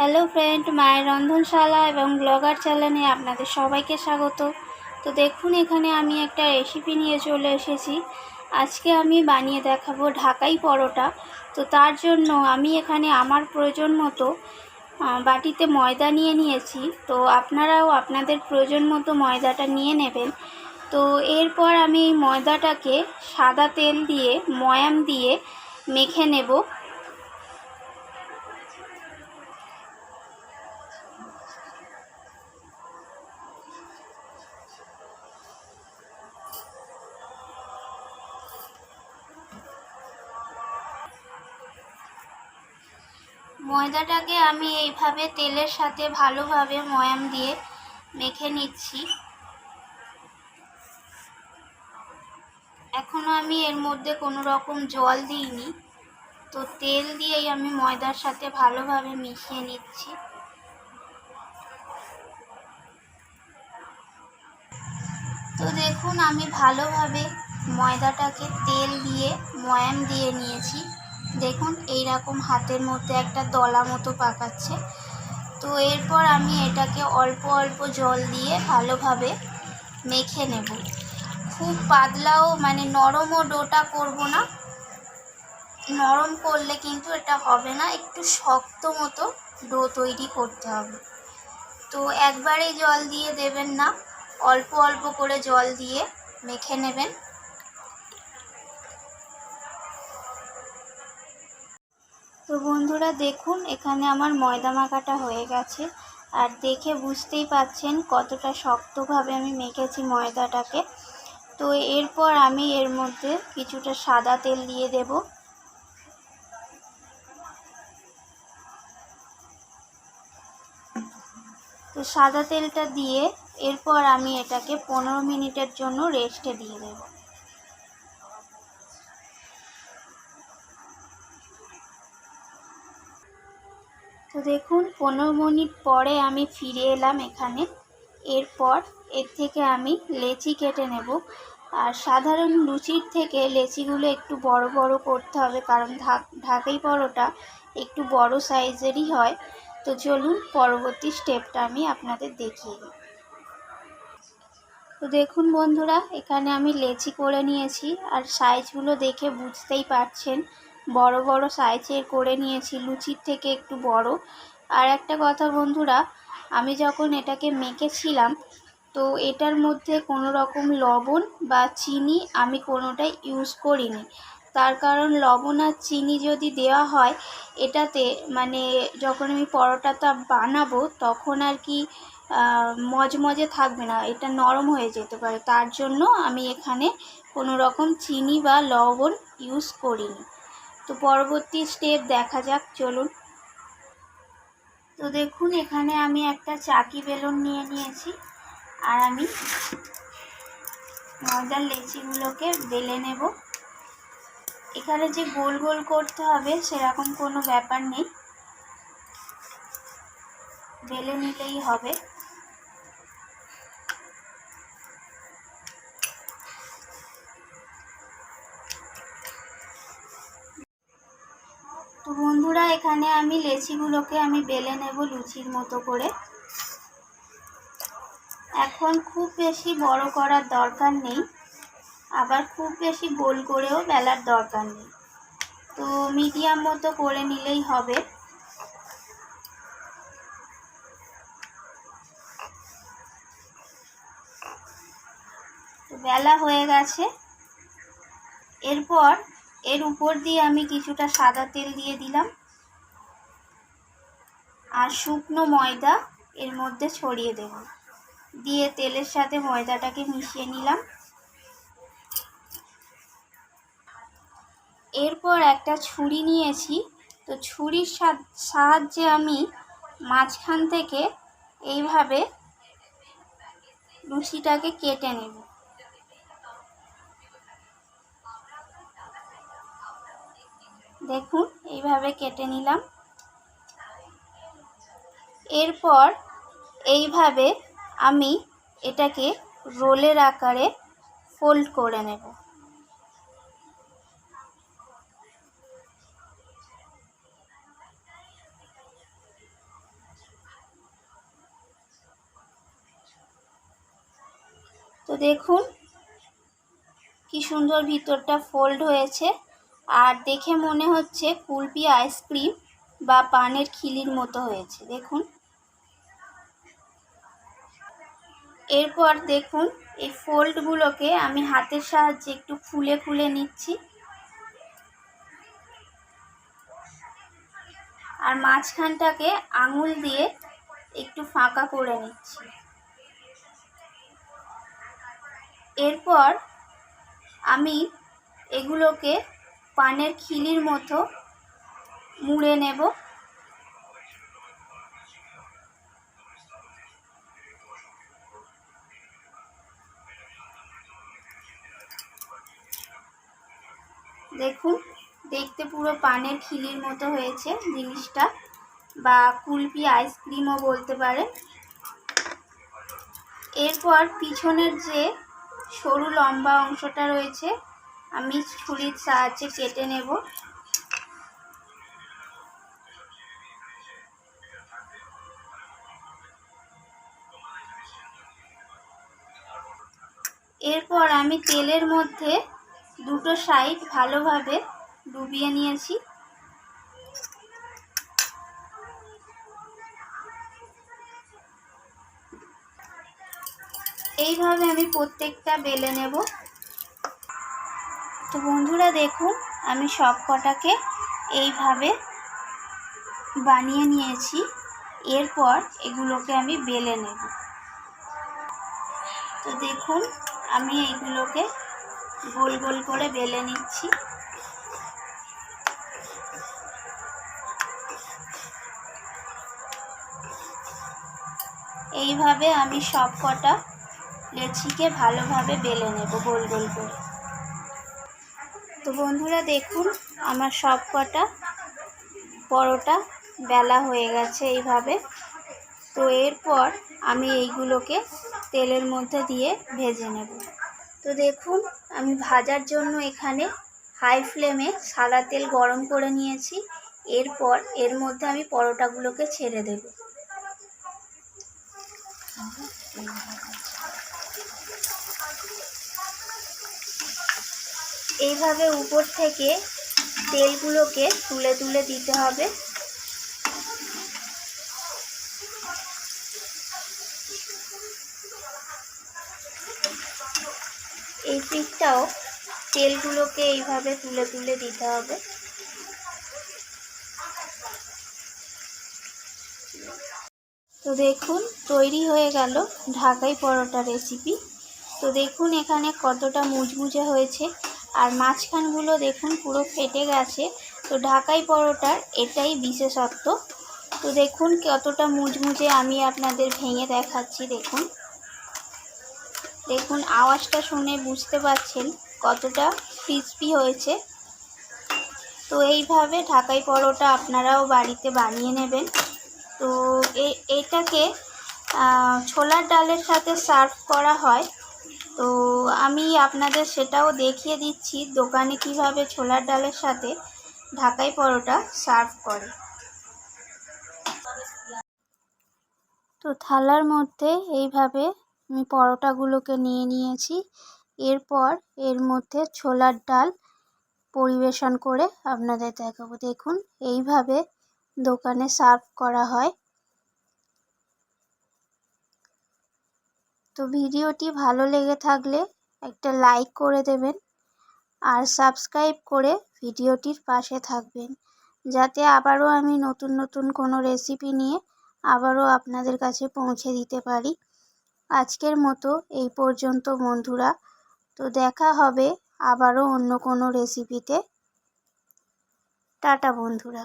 Hello friend, মায়ের রন্ধনশালা এবং blogger চ্যানেলে আপনাদের সবাইকে স্বাগত। তো দেখুন, এখানে আমি একটা রেসিপি নিয়ে চলে এসেছি। আজকে আমি বানিয়ে দেখাবো ঢাকাই পরোটা। তো তার জন্য আমি এখানে আমার প্রয়োজন মতো বাটিতে ময়দা নিয়ে নিয়েছি। তো আপনারাও আপনাদের প্রয়োজন মতো ময়দাটা নিয়ে নেবেন। তো এরপর আমি ময়দাটাকে সাদা তেল দিয়ে, ময়াম দিয়ে মেখে নেব। ময়দাটাকে আমি এইভাবে তেলের সাথে ভালোভাবে ময়াম দিয়ে মেখে নিচ্ছি। এখনও আমি এর মধ্যে কোনো রকম জল দিইনি। তো তেল দিয়েই আমি ময়দার সাথে ভালোভাবে মিশিয়ে নিচ্ছি। তো দেখুন, আমি ভালোভাবে ময়দাটাকে তেল দিয়ে ময়াম দিয়ে নিয়েছি। দেখুন এই রকম হাতের মধ্যে একটা দলা মতো পাকাচ্ছে। তো এরপর আমি এটাকে অল্প অল্প জল দিয়ে ভালোভাবে মেখে নেব। খুব পাতলাও মানে নরমও ডোটা করব না। নরম করলে কিন্তু এটা হবে না, একটু শক্ত মতো ডো তৈরি করতে হবে। তো একবারে জল দিয়ে দেবেন না, অল্প অল্প করে জল দিয়ে মেখে নেবেন। তো বন্ধুরা দেখুন, এখানে আমার ময়দা মাখাটা হয়ে গেছে। আর দেখে বুঝতেই পাচ্ছেন কতটা শক্তভাবে আমি মেখেছি ময়দাটাকে। তো এরপর আমি এর মধ্যে কিছুটা সাদা তেল দিয়ে দেব। তো সাদা তেলটা দিয়ে এরপর আমি এটাকে পনেরো মিনিটের জন্য রেস্টে দিয়ে দেবো। তো দেখুন, পনেরো মিনিট পরে আমি ফিরে এলাম এখানে। এরপর এর থেকে আমি লেচি কেটে নেব। আর সাধারণ লুচির থেকে লেচিগুলো একটু বড় বড় করতে হবে, কারণ ঢাকাই পরোটা একটু বড় সাইজেরই হয়। তো চলুন পরবর্তী স্টেপটা আমি আপনাদের দেখিয়ে দিই। তো দেখুন বন্ধুরা, এখানে আমি লেচি করে নিয়েছি। আর সাইজগুলো দেখে বুঝতেই পারছেন বড় বড় সাইজের করে নিয়েছি, লুচির থেকে একটু বড়। আর একটা কথা বন্ধুরা, আমি যখন এটাকে মেখেছিলাম, তো এটার মধ্যে কোনো রকম লবণ বা চিনি আমি কোনোটাই ইউজ করিনি। তার কারণ লবণ আর চিনি যদি দেওয়া হয়, এটাতে মানে যখন আমি পরোটাটা বানাবো, তখন আর কি মজমজে থাকবে না, এটা নরম হয়ে যেতে পারে। তার জন্য আমি এখানে কোনো রকম চিনি বা লবণ ইউজ করিনি। তো পরবর্তী স্টেপ দেখা যাক, চলুন। তো দেখুন, এখানে আমি একটা চাকি বেলুন নিয়ে নিয়েছি, আর আমি ময়দার লেচিগুলোকে বেলে নেব। এখানে যে গোল গোল করতে হবে, সেরকম কোনো ব্যাপার নেই। বেলে নিলেই হবে। তো বন্ধুরা, এখানে আমি লেচিগুলোকে আমি বেলে নেব লুচির মতো করে। এখন খুব বেশি বড় করার দরকার নেই। আবার খুব বেশি গোল করেও বেলার দরকার নেই। তো মিডিয়াম মতো করে নিলেই হবে। বেলা হয়ে গেছে। এরপর এর উপর দিয়ে আমি কিছুটা সাদা তেল দিয়ে দিলাম। আর শুকনো ময়দা এর মধ্যে ছড়িয়ে দেব। দিয়ে তেলের সাথে ময়দাটাকে মিশিয়ে নিলাম। এরপর একটা ছুরি নিয়েছি। তো ছুরির সাহায্যে আমি মাঝখান থেকে এইভাবে লুচিটাকে কেটে নেব। দেখুন, এইভাবে কেটে নিলাম। এরপর এইভাবে আমি এটাকে রোলের আকারে ফোল্ড করে নেব। তো দেখুন, কি সুন্দর ভিতরটা ফোল্ড হয়েছে। আর দেখে মনে হচ্ছে কুলপি আইসক্রিম বা পানের খিলির মতো হয়েছে। দেখুন। এরপর দেখুন, এই ফোল্ডগুলোকে আমি হাতের সাহায্যে একটু খুলে খুলে নিচ্ছি। আর মাঝখানটাকে আঙুল দিয়ে একটু ফাঁকা করে নিচ্ছি। এরপর আমি এগুলোকে পানের খিলির মতো মুড়ে নেব। দেখুন, দেখতে পুরো পানের খিলির মতো হয়েছে জিনিসটা, বা কুলপি আইসক্রিমও বলতে পারে এরপর পিছনের যে সরু লম্বা অংশটা রয়েছে আমি ছুরির সাহায্যে কেটে নেব। এরপর আমি তেলের মধ্যে দুটো সাইড ভালোভাবে ডুবিয়ে নিয়েছি। এইভাবে আমি প্রত্যেকটা বেলে নেব। তো বন্ধুরা দেখুন, আমি সব কটাকে এইভাবে বানিয়ে নিয়েছি। এরপর এগুলোকে আমি বেলে নেব। তো দেখুন, আমি এইগুলোকে গোল গোল করে বেলে নিচ্ছি। এইভাবে আমি সব কটা লেচিকে ভালোভাবে বেলে নেব গোল গোল করে। তো বন্ধুরা দেখুন, আমার সব কটা পরোটা বেলা হয়ে গেছে এইভাবে। তো এরপর আমি এইগুলোকে তেলের মধ্যে দিয়ে ভেজে নেব। তো দেখুন, আমি ভাজার জন্য এখানে হাই ফ্লেমে সাদা তেল গরম করে নিয়েছি। এরপর এর মধ্যে আমি পরোটাগুলোকে ছেড়ে দেব। এইভাবে উপর থেকে তেলগুলোকে তুলে তুলে দিতে হবে। এই পিঠটাও তেলগুলোকে এইভাবে তুলে তুলে দিতে হবে। তো দেখুন, তৈরি হয়ে গেল ঢাকাই পরোটা রেসিপি তো দেখুন এখানে কতটা মুচমুচে হয়েছে। আর মাঝখানগুলো দেখুন পুরো ফেটে গেছে। তো ঢাকাই পরোটার এটাই বিশেষত্ব। তো দেখুন কতটা মুচমুচে আমি আপনাদের ভেঙে দেখাচ্ছি, দেখুন। দেখুন আওয়াজটা শুনে বুঝতে পারছেন কতটা ক্রিসপি হয়েছে। তো এইভাবে ঢাকাই পরোটা আপনারাও বাড়িতে বানিয়ে নেবেন। তো এটাকে ছোলার ডালের সাথে সার্ভ করা হয়। তো আমি আপনাদের সেটাও দেখিয়ে দিচ্ছি দোকানে কীভাবে ছোলার ডালের সাথে ঢাকাই পরোটা সার্ভ করে। তো থালার মধ্যে এইভাবে আমি পরোটাগুলোকে নিয়ে নিয়েছি। এরপর এর মধ্যে ছোলার ডাল পরিবেশন করে আপনাদের দেখাবো। দেখুন, এইভাবে দোকানে সার্ভ করা হয়। তো ভিডিওটি ভালো লেগে থাকলে একটা লাইক করে দেবেন আর সাবস্ক্রাইব করে ভিডিওটির পাশে থাকবেন। যাতে আবারও আমি নতুন নতুন কোনো রেসিপি নিয়ে আবারও আপনাদের কাছে পৌঁছে দিতে পারি। আজকের মতো এই পর্যন্ত বন্ধুরা। তো দেখা হবে আবারও অন্য কোনো রেসিপিতে টাটা বন্ধুরা।